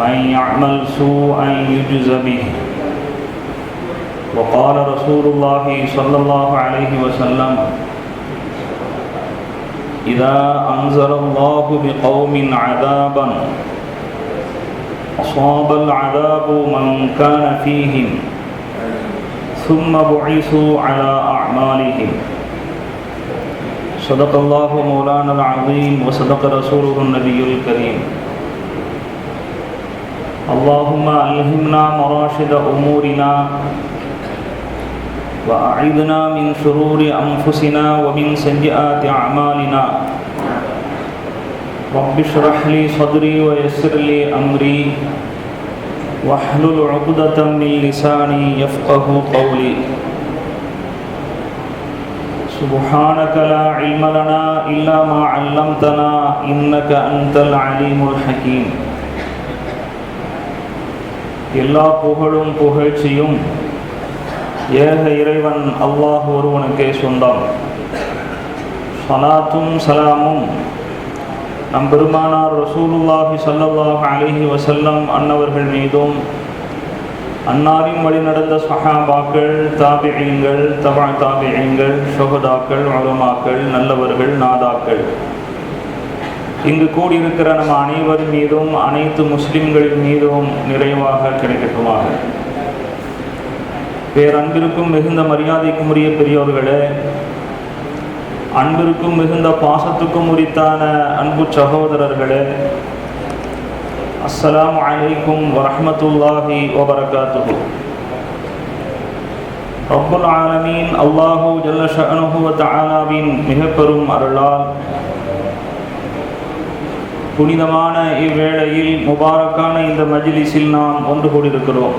من يعمل سوءا يجز به. وقال رسول الله صلى الله عليه وسلم إذا أنزل الله بقوم عذابا أصاب العذاب من كان فيهم ثم بعثوا على أعمالهم. صدق الله مولانا العظيم وصدق رسوله النبي الكريم. اللهم ألهمنا مراشد أمورنا وأعذنا من شرور أنفسنا ومن سيئات أعمالنا. رب اشرح لي صدري ويسر لي أمري. واحلل عقدة من لساني يفقه قولي. سبحانك لا علم لنا إلا ما علمتنا إنك أنت العليم الحكيم. எல்லா புகழும் புகழ்ச்சியும் ஏக இறைவன் அல்லாஹ் ஒருவனுக்கே சொந்தம். சலாத்தும் சலாமும். நம் பெருமானார் ரசூலுல்லாஹி சல்லாஹ் அலிஹி வசல்லம் அன்னவர்கள் மீதும் அன்னாரின் வழி நடந்த சஹாபாக்கள் தாபியங்கள் தபா தாபியங்கள் சொகதாக்கள் உலமாக்கள் நல்லவர்கள் நாதாக்கள். இங்கு கூடியிருக்கிற நம் அனைவர் மீதும் அனைத்து முஸ்லிம்களின் மீதும் நிறைவாக கிடைக்கட்டுமாக. பேரன்பிற்கும் மிகுந்த மரியாதைக்கும் உரிய பெரியோர்களே அன்பிற்கும் மிகுந்த பாசத்துக்கும் உரித்தான அன்பு சகோதரர்களே அஸ்ஸலாம் அலைக்கும் வரமத்துல்லாஹி வபரகாத்துஹு. ரப்புல் ஆலமீன் அல்லாஹூ ஜல்ல ஷஅனுஹு வ மிக பெரும் அருளால் புனிதமான இவ்வேளையில் முபாரக்கான இந்த மஜிலிஸில் நாம் ஒன்று கூடியிருக்கிறோம்.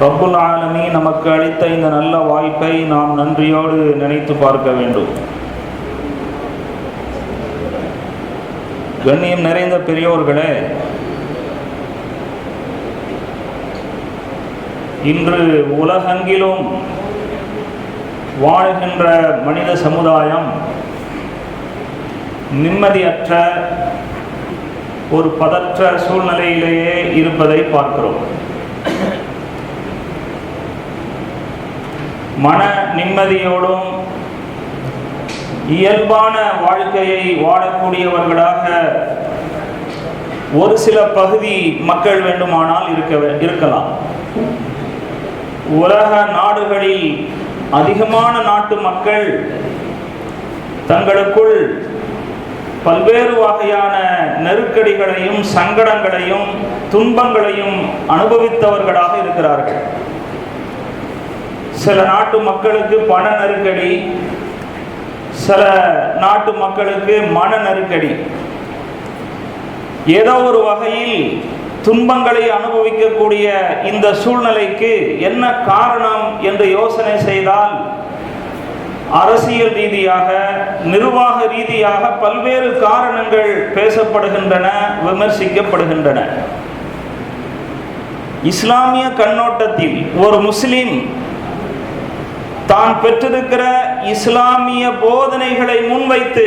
ரப்புல் ஆலமி நமக்கு அளித்த இந்த நல்ல வாய்ப்பை நாம் நன்றியோடு நினைத்து பார்க்க வேண்டும். கண்ணியம் நிறைந்த பெரியோர்களே இன்று உலகெங்கிலும் வாழ்கின்ற மனித சமுதாயம் நிம்மதியற்ற ஒரு பதற்ற சூழ்நிலையிலேயே இருப்பதை பார்க்கிறோம். மன நிம்மதியோடும் இயல்பான வாழ்க்கையை வாழக்கூடியவர்களாக ஒரு சில பகுதி மக்கள் வேண்டுமானால் இருக்க இருக்கலாம். உலக நாடுகளில் அதிகமான நாட்டு மக்கள் தங்களுக்குள் பல்வேறு வகையான நெருக்கடிகளையும் சங்கடங்களையும் துன்பங்களையும் அனுபவித்தவர்களாக இருக்கிறார்கள். சில நாட்டு மக்களுக்கு பண நெருக்கடி சில நாட்டு மக்களுக்கு மன நெருக்கடி. ஏதோ ஒரு வகையில் துன்பங்களை அனுபவிக்கக்கூடிய இந்த சூழ்நிலைக்கு என்ன காரணம் என்று யோசனை செய்தால் அரசியல் ரீதியாக நிர்வாக ரீதியாக பல்வேறு காரணங்கள் பேசப்படுகின்றன விமர்சிக்கப்படுகின்றன. இஸ்லாமிய கண்ணோட்டத்தில் ஒரு முஸ்லிம் தான் பெற்றிருக்கிற இஸ்லாமிய போதனைகளை முன்வைத்து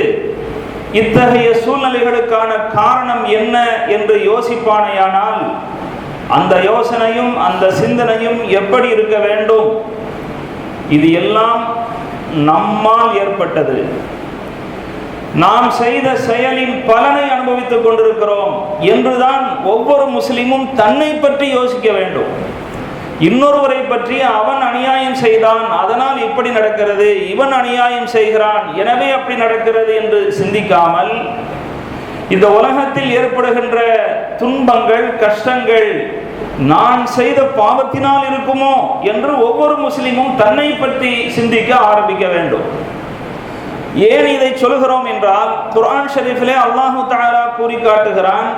இத்தகைய சூழ்நிலைகளுக்கான காரணம் என்ன என்று யோசிப்பானையானால் அந்த யோசனையும் அந்த சிந்தனையும் எப்படி இருக்க வேண்டும்? இது எல்லாம் நம்மால் ஏற்பட்டது. நாம் செய்த செயலின் பலனை அனுபவித்துக் கொண்டிருக்கிறோம் என்றுதான் ஒவ்வொரு முஸ்லிமும் தன்னை பற்றி யோசிக்க வேண்டும். இன்னொருவரை பற்றி அவன் அநியாயம் செய்தான் அதனால் இப்படி நடக்கிறது இவன் அநியாயம் செய்கிறான் எனவே அப்படி நடக்கிறது என்று சிந்திக்காமல் இந்த உலகத்தில் ஏற்படுகின்ற துன்பங்கள் கஷ்டங்கள் நான் செய்த பாவத்தினால் இருக்குமோ என்று ஒவ்வொரு முஸ்லிமும் தன்னை பற்றி சிந்திக்க ஆரம்பிக்க வேண்டும். ஏன் இதை சொல்கிறோம் என்றால் குரான் ஷரீஃபிலே அல்லாஹு தஆலா கூறி காட்டுகிறான்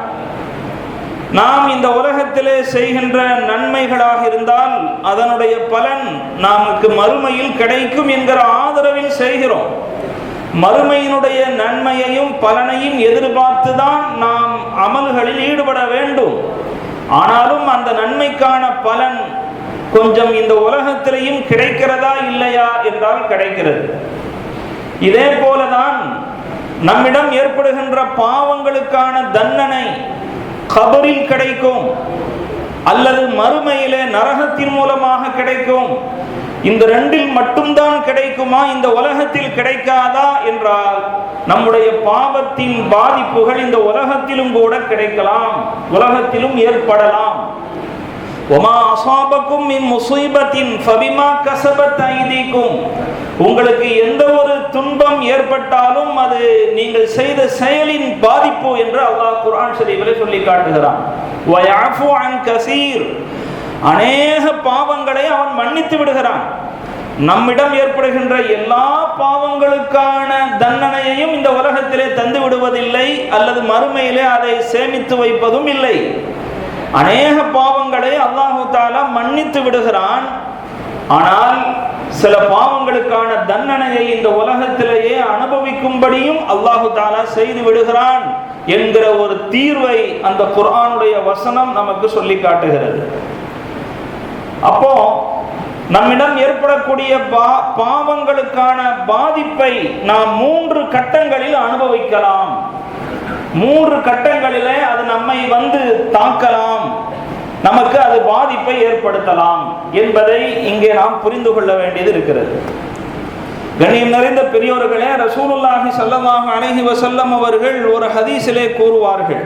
நாம் இந்த உலகத்திலே செய்கின்ற நன்மைகளாக இருந்தால் அதனுடைய பலன் நமக்கு மறுமையில் கிடைக்கும் என்கிற ஆதரவில் செய்கிறோம். மறுமையினுடைய நன்மையையும் பலனையும் எதிர்பார்த்துதான் நாம் அமல்களில் ஈடுபட வேண்டும். ஆனாலும் அந்த நன்மைக்கான பலன் கொஞ்சம் இந்த உலகத்திலையும் கிடைக்கிறதா இல்லையா என்றால் கிடைக்கிறது. இதே போலதான் நம்மிடம் ஏற்படுகின்ற பாவங்களுக்கான தண்டனை கபரில் கிடைக்கும். அல்லது மறுமையிலே நரகத்தின் மூலமாக கிடைக்கும். இந்த ரெண்டில் மட்டும்தான் கிடைக்குமா? இந்த உலகத்தில் கிடைக்காதா? என்றால் நம்முடைய பாவத்தின் பாதிப்புகள் இந்த உலகத்திலும் கூட கிடைக்கலாம். உலகத்திலும் ஏற்படலாம். அசாபக்கும் இம் ஃபபிமா கசபத் உங்களுக்கு எந்த ஒரு துன்பம் ஏற்பட்டாலும் அது நீங்கள் செய்த செயலின் பாதிப்பு என்று அல்லாஹ் குரான் ஷரீஃபில் சொல்லி காட்டுகிறான். கசீர். அநேக பாவங்களை அவன் மன்னித்து விடுகிறான். நம்மிடம் ஏற்படுகின்ற எல்லா பாவங்களுக்கான தண்டனையையும் இந்த உலகத்திலே தந்து விடுவதில்லை அல்லது மறுமையிலே அதை சேமித்து வைப்பதும் இல்லை. அநேக பாவங்களை அல்லாஹு தாலா மன்னித்து விடுகிறான். ஆனால் சில பாவங்களுக்கான தண்டனையை இந்த உலகத்திலேயே அனுபவிக்கும்படியும் அல்லாஹு தாலா செய்து விடுகிறான் என்கிற ஒரு தீர்வை அந்த குரானுடைய வசனம் நமக்கு சொல்லி காட்டுகிறது. அப்போ நம்மிடம் ஏற்படக்கூடிய பா பாவங்களுக்கான பாதிப்பை நாம் மூன்று கட்டங்களில் அனுபவிக்கலாம். மூன்று கட்டங்களிலே அது நம்மை வந்து தாக்கலாம். நமக்கு அது பாதிப்பை ஏற்படுத்தலாம் என்பதை இங்கே நாம் புரிந்து கொள்ள வேண்டியது இருக்கிறது. கணியம் நிறைந்த பெரியோர்களே ரசூலுல்லாஹி சல்லமாக அணைகி வசல்லம் அவர்கள் ஒரு ஹதீஸிலே கூறுவார்கள்.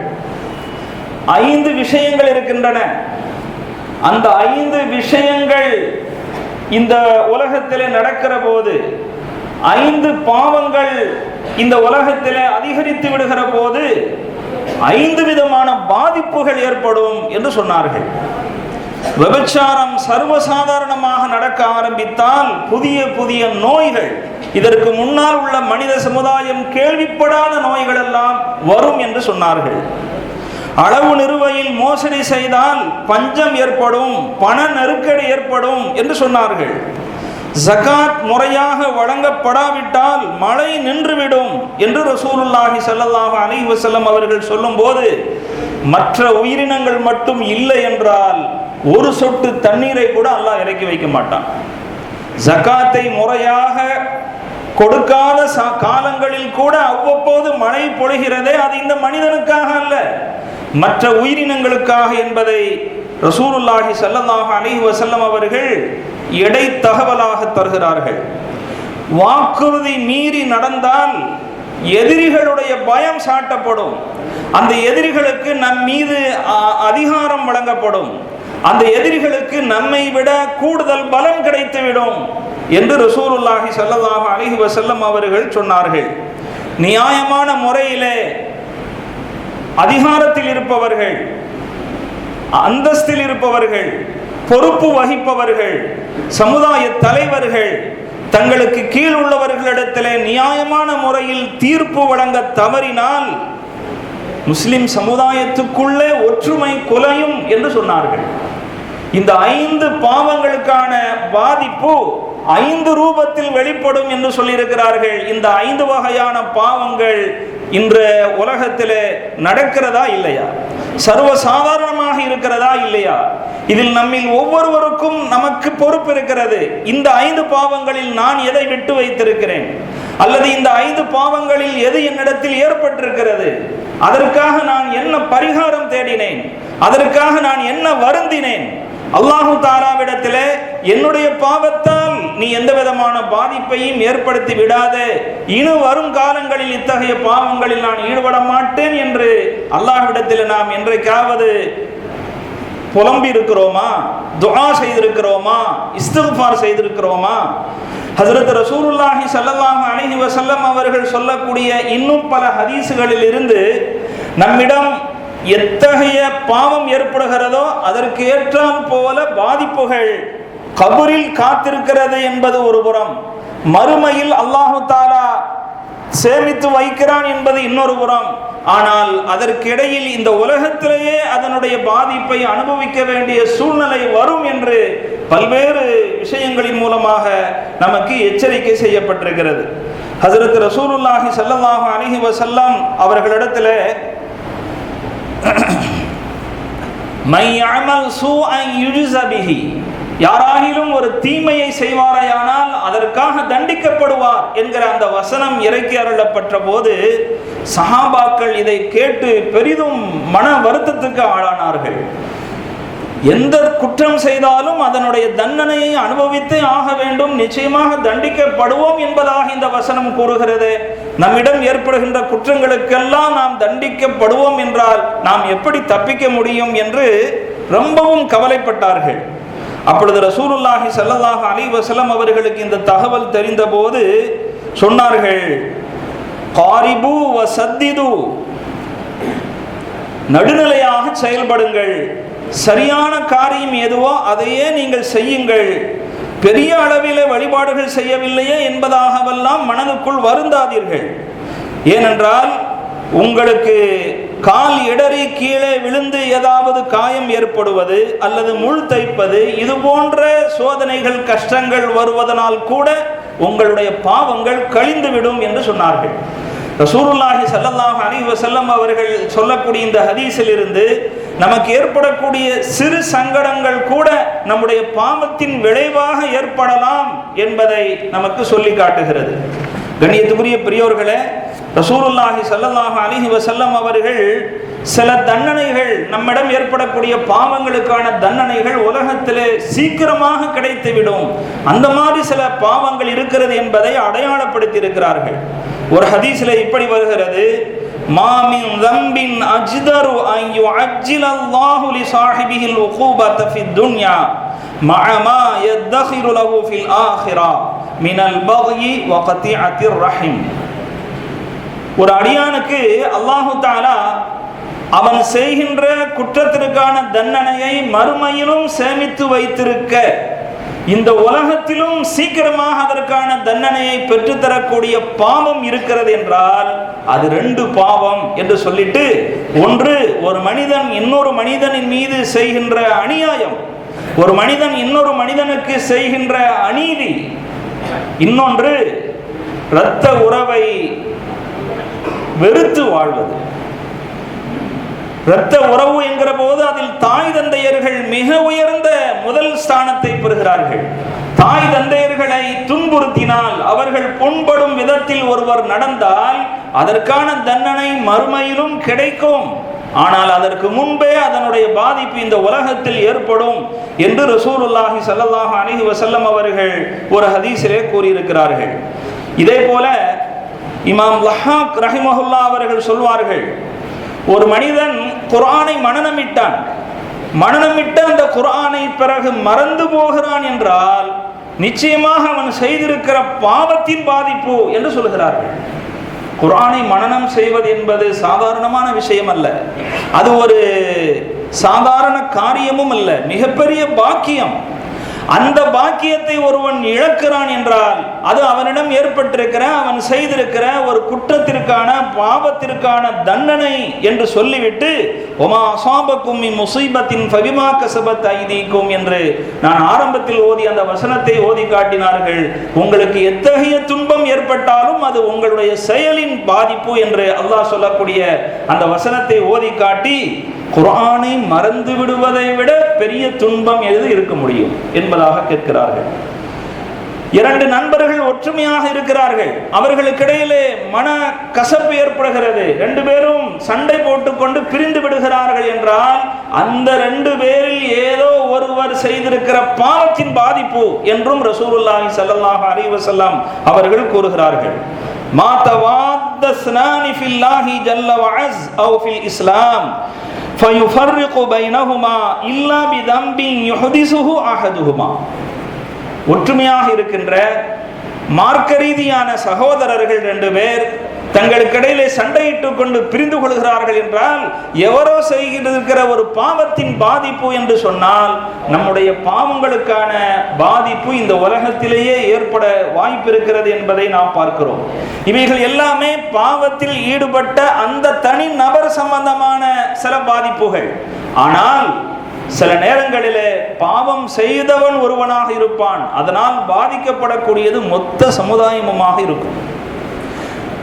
ஐந்து விஷயங்கள் இருக்கின்றன. அந்த ஐந்து விஷயங்கள் இந்த உலகத்திலே நடக்கிற போது ஐந்து பாவங்கள் இந்த உலகத்திலே அதிகரித்து விடுகிற போது ஐந்து விதமான பாதிப்புகள் ஏற்படும் என்று சொன்னார்கள். விபச்சாரம் சர்வசாதாரணமாக நடக்க ஆரம்பித்தால் புதிய புதிய நோய்கள் இதற்கு முன்னால் உள்ள மனித சமுதாயம் கேள்விப்படாத நோய்கள் எல்லாம் வரும் என்று சொன்னார்கள். அளவு நிறுவையில் மோசடி செய்தால் பஞ்சம் ஏற்படும் பண நெருக்கடி ஏற்படும் என்று சொன்னார்கள். ஜகாத் முறையாக வழங்கப்படாவிட்டால் மழை நின்றுவிடும் என்று ரசூலுல்லாஹி ஸல்லல்லாஹு அலைஹி வஸல்லம் அவர்கள் சொல்லும்போது மற்ற உயிரினங்கள் மட்டும் இல்லை என்றால் ஒரு சொட்டு தண்ணீரை கூட அல்லாஹ் இறக்கி வைக்க மாட்டான். ஜக்காத்தை முறையாக கொடுக்காத சா- காலங்களில் கூட அவ்வப்போது மழை பொழிகிறதே அது இந்த மனிதனுக்காக அல்ல. மற்ற உயிரினங்களுக்காக என்பதை ரசூருல்லாஹி செல்லமாக அலைஹி வஸல்லம் அவர்கள் எடை தகவலாக தருகிறார்கள். வாக்குறுதி மீறி நடந்தால் எதிரிகளுடைய பயம் சாட்டப்படும். அந்த எதிரிகளுக்கு நம் மீது அ- அதிகாரம் வழங்கப்படும். அந்த எதிரிகளுக்கு நம்மை விட கூடுதல் பலம் கிடைத்துவிடும் என்று ரசூலுல்லாஹி ஸல்லல்லாஹு அலைஹி வசல்லம் அவர்கள் சொன்னார்கள். நியாயமான முறையிலே அதிகாரத்தில் இருப்பவர்கள் அந்தஸ்தில் இருப்பவர்கள் பொறுப்பு வகிப்பவர்கள் சமுதாய தலைவர்கள் தங்களுக்கு கீழ் உள்ளவர்களிடத்திலே நியாயமான முறையில் தீர்ப்பு வழங்க தவறினால் முஸ்லிம் சமுதாயத்துக்குள்ளே ஒற்றுமை குலையும் என்று சொன்னார்கள். இந்த ஐந்து பாவங்களுக்கான பாதிப்பு ஐந்து ரூபத்தில் வெளிப்படும் என்று சொல்லியிருக்கிறார்கள். இந்த ஐந்து வகையான பாவங்கள் இன்ற உலகத்தில் நடக்கிறதா இல்லையா? சர்வ சாதாரணமாக இருக்கிறதா இல்லையா? இதில் நம்மில் ஒவ்வொருவருக்கும் நமக்கு பொறுப்பு இருக்கிறது. இந்த ஐந்து பாவங்களில் நான் எதை விட்டு வைத்திருக்கிறேன்? அல்லது இந்த ஐந்து பாவங்களில் எது என்னிடத்தில் ஏற்பட்டிருக்கிறது? அதற்காக நான் என்ன பரிகாரம் தேடினேன்? அதற்காக நான் என்ன வருந்தினேன்? அல்லாஹு தாராவிடத்தில் என்னுடைய பாவத்தால் நீ எந்த விதமான பாதிப்பையும் ஏற்படுத்தி விடாதே. இனி வரும் காலங்களில் இத்தகைய பாவங்களில் நான் ஈடுபட மாட்டேன் என்று அல்லாஹ்விடத்தில் நாம் என்றைக்காவது புலம்பி இருக்கிறோமா துஆ செய்திருக்கிறோமா? இஸ்திஃபார் செய்திருக்கிறோமா? ஹசரத் ரசூலுல்லாஹி ஸல்லல்லாஹு அலைஹி வசல்லம் அவர்கள் சொல்லக்கூடிய இன்னும் பல ஹதீஸுகளில் இருந்து நம்மிடம் எத்தகைய பாவம் ஏற்படுகிறதோ அதற்கு ஏற்றால் போல பாதிப்புகள் கபரில் காத்திருக்கிறது என்பது ஒரு புறம். மறுமையில் அல்லாஹு தாலா சேமித்து வைக்கிறான் என்பது இன்னொரு புறம். ஆனால் அதற்கிடையில் இந்த உலகத்திலேயே அதனுடைய பாதிப்பை அனுபவிக்க வேண்டிய சூழ்நிலை வரும் என்று பல்வேறு விஷயங்களின் மூலமாக நமக்கு எச்சரிக்கை செய்யப்பட்டிருக்கிறது. ஹசரத் ரசூலுல்லாஹி செல்லமாக அலைஹி வஸல்லம் அவர்களிடத்தில் யாராகிலும் ஒரு தீமையை செய்வாரையானால் அதற்காக தண்டிக்கப்படுவார் என்கிற அந்த வசனம் இறக்கி அருளப்பட்ட போது சஹாபாக்கள் இதை கேட்டு பெரிதும் மன வருத்தத்துக்கு ஆளானார்கள். எந்த குற்றம் செய்தாலும் அதனுடைய தண்டனையை அனுபவித்தே ஆக வேண்டும். நிச்சயமாக தண்டிக்கப்படுவோம் என்பதாக இந்த வசனம் கூறுகிறது. நம்மிடம் ஏற்படுகின்ற குற்றங்களுக்கெல்லாம் நாம் தண்டிக்கப்படுவோம் என்றால் நாம் எப்படி தப்பிக்க முடியும் என்று ரொம்பவும் கவலைப்பட்டார்கள். அப்பொழுது ரசூலுல்லாஹி ஸல்லல்லாஹு அலி வசலம் அவர்களுக்கு இந்த தகவல் தெரிந்தபோது சொன்னார்கள் காரிபு வ நடுநிலையாக செயல்படுங்கள். சரியான காரியம் எதுவோ அதையே நீங்கள் செய்யுங்கள். பெரிய அளவிலே வழிபாடுகள் செய்யவில்லையே என்பதாகவெல்லாம் மனதுக்குள் வருந்தாதீர்கள். ஏனென்றால் உங்களுக்கு கால் இடறி கீழே விழுந்து ஏதாவது காயம் ஏற்படுவது அல்லது முள் தைப்பது இது போன்ற சோதனைகள் கஷ்டங்கள் வருவதனால் கூட உங்களுடைய பாவங்கள் கழிந்துவிடும் என்று சொன்னார்கள். ரசூருல்லாஹி ஸல்லல்லாஹு அலைஹி வசல்லம் அவர்கள் சொல்லக்கூடிய இந்த ஹதீஸில் இருந்து நமக்கு ஏற்படக்கூடிய சிறு சங்கடங்கள் கூட நம்முடைய பாவத்தின் விளைவாக ஏற்படலாம் என்பதை நமக்கு சொல்லி காட்டுகிறது. கண்ணியத்துக்குரிய பெரியோர்களே ரசூருல்லாஹி ஸல்லல்லாஹு அலைஹி வஸல்லம் அவர்கள் சில தண்டனைகள் நம்மிடம் ஏற்படக்கூடிய பாவங்களுக்கான தண்டனைகள் உலகத்திலே சீக்கிரமாக கிடைத்துவிடும். அந்த மாதிரி சில பாவங்கள் இருக்கிறது என்பதை அடையாளப்படுத்தி இருக்கிறார்கள் ஒரு ஹதீஸில் இப்படி வருகிறது. மாமின் தம்பின் அஜ்தரு ஐயோ யுஅஜ்ஜில அல்லாஹு லி சாஹிபிஹில் உகூபத ஃபித் துன்யா மஅ மா யத்தகிரு லஹு ஃபில் ஆখিরা மினல் பக்யி வ கத்திஅத்திர் ரஹிம். ஒரு அடியானுக்கு அல்லாஹு தாலா அவன் செய்கின்ற குற்றத்திற்கான தண்டனையை மறுமையிலும் சேமித்து வைத்திருக்க இந்த உலகத்திலும் சீக்கிரமாக அதற்கான தண்டனையை பெற்றுத்தரக்கூடிய பாவம் இருக்கிறது என்றால் அது ரெண்டு பாவம் என்று சொல்லிட்டு ஒன்று ஒரு மனிதன் இன்னொரு மனிதனின் மீது செய்கின்ற அநியாயம் ஒரு மனிதன் இன்னொரு மனிதனுக்கு செய்கின்ற அநீதி இன்னொன்று இரத்த உறவை வெறுத்து வாழ்வது. இரத்த உறவு என்கிற போது அதில் தாய் தந்தையர்கள் மிக உயர்ந்த முதல் ஸ்தானத்தை பெறுகிறார்கள். தாய் தந்தையர்களை துன்புறுத்தினால் அவர்கள் புண்படும் விதத்தில் ஒருவர் நடந்தால் அதற்கான தண்டனை மறுமையிலும் கிடைக்கும். ஆனால் அதற்கு முன்பே அதனுடைய பாதிப்பு இந்த உலகத்தில் ஏற்படும் என்று ரசூலுல்லாஹி சல்லாஹ் அணிஹி வசல்லம் அவர்கள் ஒரு ஹதீஸிலே கூறியிருக்கிறார்கள். இதே போல இமாம் லஹாக் ரஹிமஹுல்லா அவர்கள் சொல்வார்கள் ஒரு மனிதன் குரானை மனநமிட்டான். மனநமிட்ட அந்த குரானை பிறகு மறந்து போகிறான் என்றால் நிச்சயமாக அவன் செய்திருக்கிற பாவத்தின் பாதிப்பு என்று சொல்கிறார்கள். குரானை மனநம் செய்வது என்பது சாதாரணமான விஷயம் அல்ல அது ஒரு சாதாரண காரியமும் அல்ல மிகப்பெரிய பாக்கியம். அந்த பாக்கியத்தை ஒருவன் இழக்கிறான் என்றால் அது அவனிடம் ஏற்பட்டிருக்கிற அவன் செய்திருக்கிற ஒரு குற்றத்திற்கான பாவத்திற்கான தண்டனை என்று சொல்லிவிட்டு ஒமா அசாபக்கும் முசீபத்தின் பவிமா கசபத் ஐதீக்கும் என்று நான் ஆரம்பத்தில் ஓதி அந்த வசனத்தை ஓதி காட்டினார்கள். உங்களுக்கு எத்தகைய துன்பம் ஏற்பட்டாலும் அது உங்களுடைய செயலின் பாதிப்பு என்று அல்லாஹ் சொல்லக்கூடிய அந்த வசனத்தை ஓதி காட்டி குரானை மறந்து விடுவதை விட பெரிய துன்பம் எது இருக்க முடியும் என்பதாக கேட்கிறார்கள். இரண்டு நண்பர்கள் ஒற்றுமையாக இருக்கிறார்கள். அவர்களுக்கிடையிலே மன கசப்பு ஏற்படுகிறது. ரெண்டு பேரும் சண்டை போட்டுக்கொண்டு பிரிந்து விடுகிறார்கள் என்றால் அந்த ரெண்டு பேரில் ஏதோ ஒருவர் செய்திருக்கிற பாவத்தின் பாதிப்பு என்றும் ரசூலுல்லாஹி சல்லாஹ் அலைஹி அவர்கள் கூறுகிறார்கள். மாத்தவாத் ஸ்னானி ஃபில்லாஹி ஜல்ல வஅஸ் அவ் ஃபில் இஸ்லாம். ஃபயுஃபர்ரிகு பைனஹுமா இல்லா பிதம்பின் யுஹதிசுஹு அஹதுஹுமா ஒற்றுமையாக இருக்கின்ற மார்க்க ரீதியான சகோதரர்கள் ரெண்டு பேர் தங்களுக்கிடையிலே சண்டையிட்டுக் கொண்டு பிரிந்து கொள்கிறார்கள் என்றால் எவரோ செய்திருக்கிற ஒரு பாவத்தின் பாதிப்பு என்று சொன்னால் நம்முடைய பாவங்களுக்கான பாதிப்பு இந்த உலகத்திலேயே ஏற்பட வாய்ப்பு இருக்கிறது என்பதை நாம் பார்க்கிறோம். இவைகள் எல்லாமே பாவத்தில் ஈடுபட்ட அந்த தனி நபர் சம்பந்தமான சில பாதிப்புகள். ஆனால் சில நேரங்களிலே பாவம் செய்தவன் ஒருவனாக இருப்பான். அதனால் பாதிக்கப்படக்கூடியது மொத்த சமுதாயமுமாக இருக்கும்.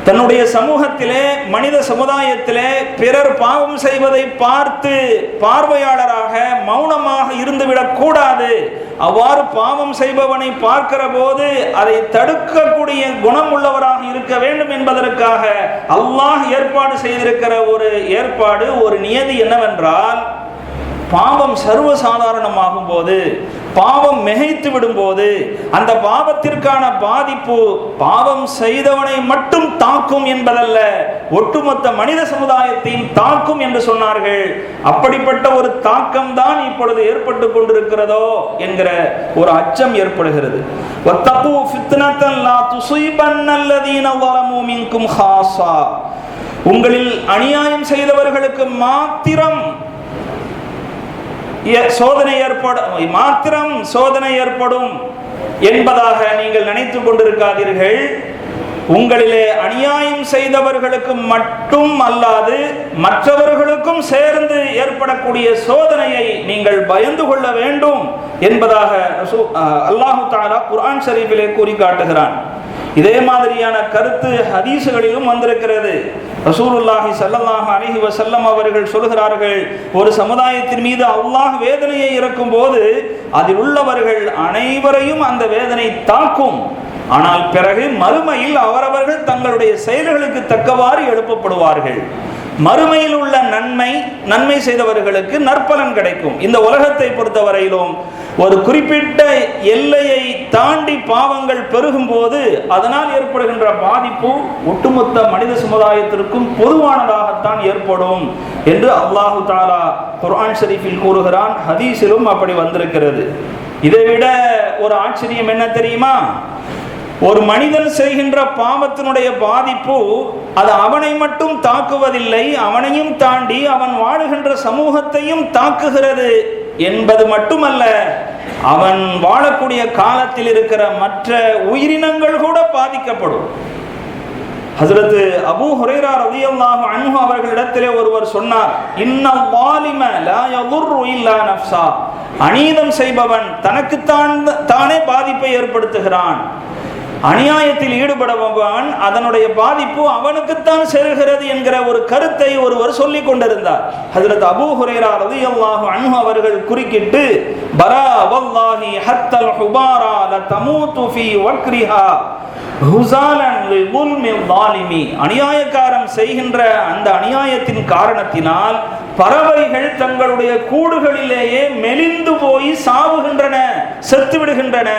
தன்னுடைய சமூகத்திலே மனித சமுதாயத்திலே பிறர் பாவம் செய்வதை பார்த்து பார்வையாளராக மௌனமாக இருந்துவிடக் கூடாது. அவ்வாறு பாவம் செய்பவனை பார்க்கிற போது அதை தடுக்கக்கூடிய குணம் உள்ளவராக இருக்க வேண்டும் என்பதற்காக அல்லாஹ் ஏற்பாடு செய்திருக்கிற ஒரு ஏற்பாடு ஒரு நியதி என்னவென்றால் பாவம் சர்வசாதாரணமாகும் போது பாவம் மிகைத்து விடும்போது அந்த பாவத்திற்கான பாதிப்பு பாவம் செய்தவனை மட்டும் தாக்கும் என்பதல்ல ஒட்டுமொத்த மனித சமுதாயத்தையும் தாக்கும் என்று சொன்னார்கள். அப்படிப்பட்ட ஒரு தாக்கம் தான் இப்பொழுது ஏற்பட்டு கொண்டிருக்கிறதோ என்கிற ஒரு அச்சம் ஏற்படுகிறது. உங்களில் அநியாயம் செய்தவர்களுக்கு மாத்திரம் சோதனை ஏற்படும் மாத்திரம் சோதனை ஏற்படும் என்பதாக நீங்கள் நினைத்துக் கொண்டிருக்காதீர்கள். உங்களிலே அநியாயம் செய்தவர்களுக்கு மட்டும் அல்லாது மற்றவர்களுக்கும் சேர்ந்து ஏற்படக்கூடிய சோதனையை நீங்கள் பயந்து கொள்ள வேண்டும் என்பதாக அல்லாஹு தாலா குர்ஆன் ஷரீஃபிலே கூறி காட்டுகிறான். இதே மாதிரியான கருத்து ஹதீசுகளிலும் வந்திருக்கிறது. ரசூலுல்லாஹி சல்லல்லாஹ் அலிஹி வசல்லம் அவர்கள் சொல்கிறார்கள் ஒரு சமுதாயத்தின் மீது அல்லாஹ் வேதனையை இறக்கும் போது அதில் உள்ளவர்கள் அனைவரையும் அந்த வேதனை தாக்கும். ஆனால் பிறகு மறுமையில் அவரவர்கள் தங்களுடைய செயல்களுக்கு தக்கவாறு எழுப்பப்படுவார்கள். மறுமையில் உள்ள நன்மை நன்மை செய்தவர்களுக்கு நற்பலன் கிடைக்கும். இந்த உலகத்தை பொறுத்தவரையிலும் ஒரு குறிப்பிட்ட எல்லையை தாண்டி பாவங்கள் பெருகும் போது அதனால் ஏற்படுகின்ற பாதிப்பு ஒட்டுமொத்த மனித சமுதாயத்திற்கும் பொதுவானதாகத்தான் ஏற்படும் என்று அல்லாஹு தாலா குர்ஆன் ஷரீஃபில் கூறுகிறான் ஹதீஸிலும் அப்படி வந்திருக்கிறது. இதைவிட ஒரு ஆச்சரியம் என்ன தெரியுமா? ஒரு மனிதன் செய்கின்ற பாவத்தினுடைய பாதிப்பு அது அவனை மட்டும் தாக்குவதில்லை அவனையும் தாண்டி அவன் வாழுகின்ற சமூகத்தையும் தாக்குகிறது என்பது மட்டுமல்ல அவன் வாழக்கூடிய காலத்தில் இருக்கிற மற்ற உயிரினங்கள் கூட பாதிக்கப்படும். ஹசரத்து அபு ஹுரைரா ரலியல்லாஹு அன்ஹு அவர்களிடத்திலே ஒருவர் சொன்னார் இன்னும் வாலிம லா யதுர்ரு இல்லா நஃப்ஸா அநீதம் செய்பவன் தனக்குத்தான் தானே பாதிப்பை ஏற்படுத்துகிறான். அநியாயத்தில் ஈடுபடுபவன் அதனுடைய பாதிப்பு அவனுக்குத்தான் செல்கிறது என்கிற ஒரு கருத்தை ஒருவர் சொல்லி கொண்டிருந்தார். ஹசரத் அபு ஹுரேரா ரதி அல்லாஹு அவர்கள் குறுக்கிட்டு பரா வல்லாஹி ஹத்தல் ஹுபாரா ல தமூது ஃபி வக்ரிஹா அநியாயக்காரன் செய்கின்ற அந்த அநியாயத்தின் காரணத்தினால் பறவைகள் தங்களுடைய கூடுகளிலேயே மெலிந்து போய் சாவுகின்றன செத்து விடுகின்றன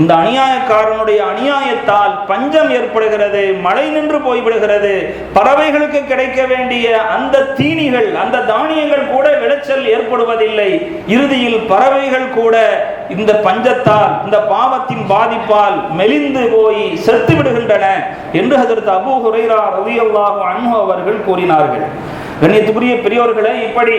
இந்த அநியாயக்காரனுடைய அநியாயத்தால் பஞ்சம் ஏற்படுகிறது மழை நின்று போய்விடுகிறது. பறவைகளுக்கு கிடைக்க வேண்டிய அந்த தீனிகள் அந்த தானியங்கள் கூட விளைச்சல் ஏற்படுவதில்லை. இறுதியில் பறவைகள் கூட இந்த பஞ்சத்தால் இந்த பாவத்தின் பாதிப்பால் மெலிந்து போய் செத்து விடுகின்றன என்று அதற்கு அபூ ஹுரைரா ரலியல்லாஹு அன்பு அவர்கள் கூறினார்கள். கண்ணியத்துக்குரிய பெரியோர்களே இப்படி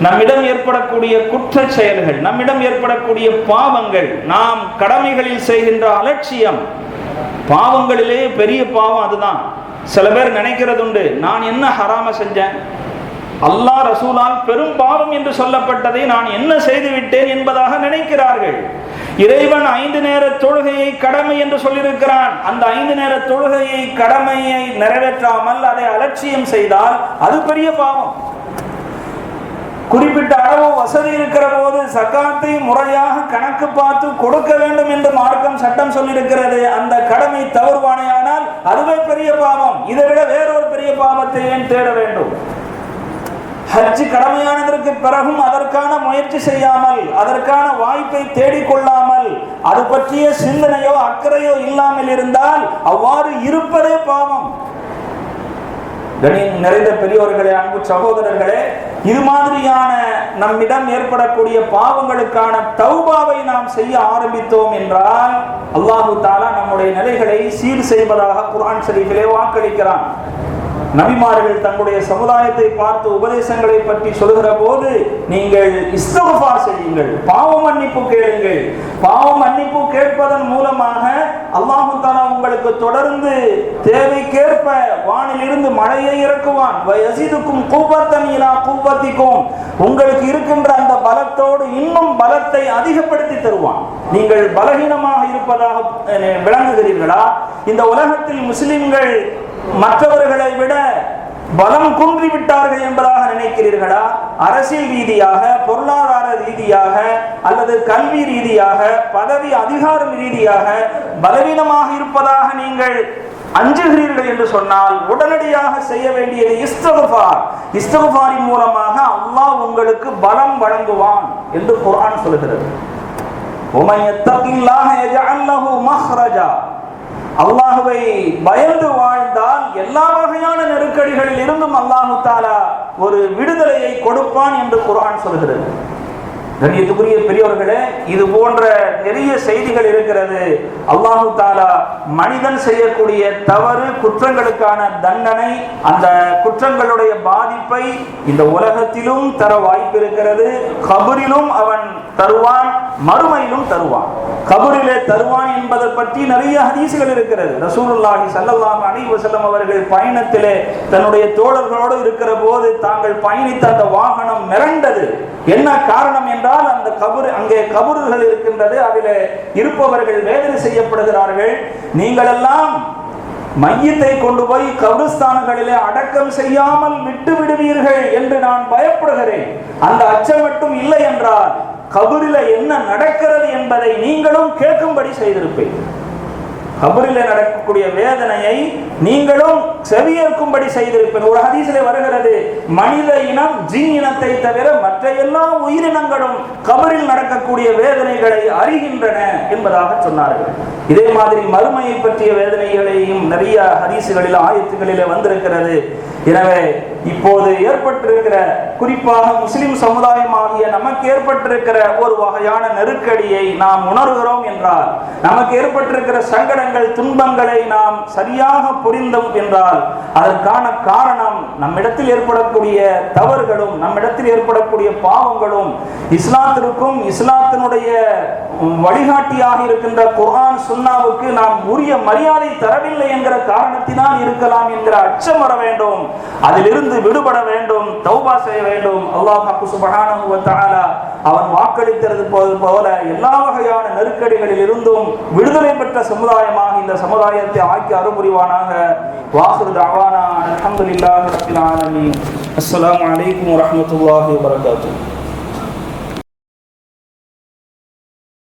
நம்மிடம் ஏற்படக்கூடிய குற்ற செயல்கள் நம்மிடம் ஏற்படக்கூடிய பாவங்கள் நாம் கடமைகளில் செய்கின்ற அலட்சியம் பாவங்களிலே பெரிய பாவம் அதுதான். சில பேர் நினைக்கிறது உண்டு நான் என்ன ஹராம செஞ்சேன்? அல்லாஹ் ரசூலால் பெரும் பாவம் என்று சொல்லப்பட்டதை நான் என்ன செய்து விட்டேன் என்பதாக நினைக்கிறார்கள். இறைவன் ஐந்து நேர தொழுகையை கடமை என்று சொல்லியிருக்கிறான். அந்த ஐந்து நேர தொழுகையை கடமையை நிறைவேற்றாமல் அதை அலட்சியம் செய்தால் அது பெரிய பாவம். குறிப்பிட்ட அளவு வசதி இருக்கிற போது சக்காத்தை முறையாக கணக்கு பார்த்து கொடுக்க வேண்டும் என்று மார்க்கம் சட்டம் சொல்லியிருக்கிறது. அந்த கடமை தவறுவானையானால் அதுவே பெரிய பாவம். இதை விட வேறொரு பெரிய பாவத்தை ஏன் தேட வேண்டும்? ஹஜ் கடமையானதற்கு பிறகும் அதற்கான முயற்சி செய்யாமல் அதற்கான வாய்ப்பை இருந்தால் அது பற்றிய சிந்தனையோ அக்கறையோ இல்லாமல் இருந்தால் அவ்வாறு இருப்பதே பாவம். கணி நிறைந்த பெரியோர்களே அன்பு சகோதரர்களே இது மாதிரியான நம்மிடம் ஏற்படக்கூடிய பாவங்களுக்கான தௌபாவை நாம் செய்ய ஆரம்பித்தோம் என்றால் அல்லாஹு தாலா நம்முடைய நிலைகளை சீர் செய்வதாக குரான் ஷரீஃபிலே வாக்களிக்கிறான். நபிமார்கள் தங்களுடைய சமுதாயத்தை பார்த்து உபதேசங்களை பற்றி சொல்கிற போது நீங்கள் இஸ்தகுஃபார் செய்யுங்கள். பாவ மன்னிப்பு கேளுங்கள். பாவ மன்னிப்பு கேட்பதன் மூலமாக அல்லாஹு தாலா உங்களுக்கு தொடர்ந்து தேவைக்கேற்ப வானிலிருந்து மழையை இறக்குவான். வயசிதுக்கும் கூப்பத்தனியிலா கூப்பத்திக்கும் உங்களுக்கு இருக்கின்ற அந்த பலத்தோடு இன்னும் பலத்தை அதிகப்படுத்தி தருவான். நீங்கள் பலகீனமாக இருப்பதாக விளங்குகிறீர்களா? இந்த உலகத்தில் முஸ்லிம்கள் மற்றவர்களை விட பலம் குன்றி விட்டார்கள் என்பதாக நினைக்கிறீர்களா? அரசியல் ரீதியாக பொருளாதார ரீதியாக அல்லது கல்வி ரீதியாக பதவி அதிகாரம் ரீதியாக பலவீனமாக இருப்பதாக நீங்கள் அஞ்சுகிறீர்கள் என்று சொன்னால் உடனடியாக செய்ய வேண்டியது இஸ்தகுபார் இஸ்தகுபாரின் மூலமாக அல்லாஹ் உங்களுக்கு பலம் வழங்குவான் என்று குரான் சொல்கிறது. உமையத்தகில்லாக மஹ்ரஜா அல்லாஹுவை பயந்து வாழ்ந்தால் எல்லா வகையான நெருக்கடிகளில் இருந்தும் அல்லாஹு தாலா ஒரு விடுதலையை கொடுப்பான் என்று குரான் சொல்கிறது. கண்ணியத்துக்குரிய பெரியவர்களே இது போன்ற நிறைய செய்திகள் இருக்கிறது. அல்லாஹு தாலா மனிதன் செய்யக்கூடிய தவறு குற்றங்களுக்கான தண்டனை அந்த குற்றங்களுடைய பாதிப்பை இந்த உலகத்திலும் தர வாய்ப்பு இருக்கிறது. கபரிலும் அவன் தருவான் மறுமையிலும் தருவான். கபரிலே தருவான் என்பதை பற்றி நிறைய ஹதீசுகள் இருக்கிறது. ரசூலுல்லாஹி ஸல்லல்லாஹு அலைஹி வஸல்லம் அவர்கள் பயணத்திலே தன்னுடைய தோழர்களோடு இருக்கிற போது தாங்கள் பயணித்த அந்த வாகனம் மிரண்டது. என்ன காரணம் என்றால் அந்த கபர் அங்கே கபறுகள் இருக்கின்றது அதில் இருப்பவர்கள் வேதனை செய்யப்படுகிறார்கள். நீங்களெல்லாம் மையத்தை கொண்டு போய் கபிரஸ்தானங்களிலே அடக்கம் செய்யாமல் விட்டு விடுவீர்கள் என்று நான் பயப்படுகிறேன். அந்த அச்சம் மட்டும் இல்லை என்றால் கபரில என்ன நடக்கிறது என்பதை நீங்களும் கேட்கும்படி செய்திருப்பேன் கபரில நடக்கக்கூடிய வேதனையை நீங்களும் செவியேற்கும்படி செய்திருப்பேன் ஒரு ஹதீசில வருகிறது மனித இனம் ஜின் இனத்தை தவிர மற்ற எல்லா உயிரினங்களும் கபரில் நடக்கக்கூடிய வேதனைகளை அறிகின்றன என்பதாக சொன்னார்கள். இதே மாதிரி மறுமையை பற்றிய வேதனைகளையும் நிறைய ஹதீசுகளில் ஆயத்துகளிலே வந்திருக்கிறது. எனவே இப்போது ஏற்பட்டிருக்கிற குறிப்பாக முஸ்லிம் சமுதாயமாகிய நமக்கு ஏற்பட்டிருக்கிற ஒரு வகையான நெருக்கடியை நாம் உணர்கிறோம் என்றால் நமக்கு ஏற்பட்டிருக்கிற சங்கடங்கள் துன்பங்களை நாம் சரியாக புரிந்தோம் என்றால் அதற்கான காரணம் நம்மிடத்தில் ஏற்படக்கூடிய தவறுகளும் நம்மிடத்தில் ஏற்படக்கூடிய பாவங்களும் இஸ்லாத்திற்கும் இஸ்லாத்தினுடைய வழிகாட்டியாக இருக்கின்ற குர்ஆன் சுன்னாவுக்கு நாம் உரிய மரியாதை தரவில்லை என்கிற காரணத்தினால் இருக்கலாம் என்கிற அச்சம் வர வேண்டும். அதிலிருந்து இருந்து விடுபட வேண்டும் தௌபா செய்ய வேண்டும். அல்லாஹ் ஹக்கு அவன் வாக்களித்தது போல எல்லா வகையான நெருக்கடிகளில் இருந்தும் விடுதலை பெற்ற சமுதாயமாக இந்த சமுதாயத்தை ஆக்கி அருபுரிவானாக வாஹிரு தஅவானா அல்ஹம்துலில்லாஹி ரப்பில் ஆலமீன். அஸ்ஸலாமு அலைக்கும் வரஹ்மத்துல்லாஹி வபரகாத்துஹு.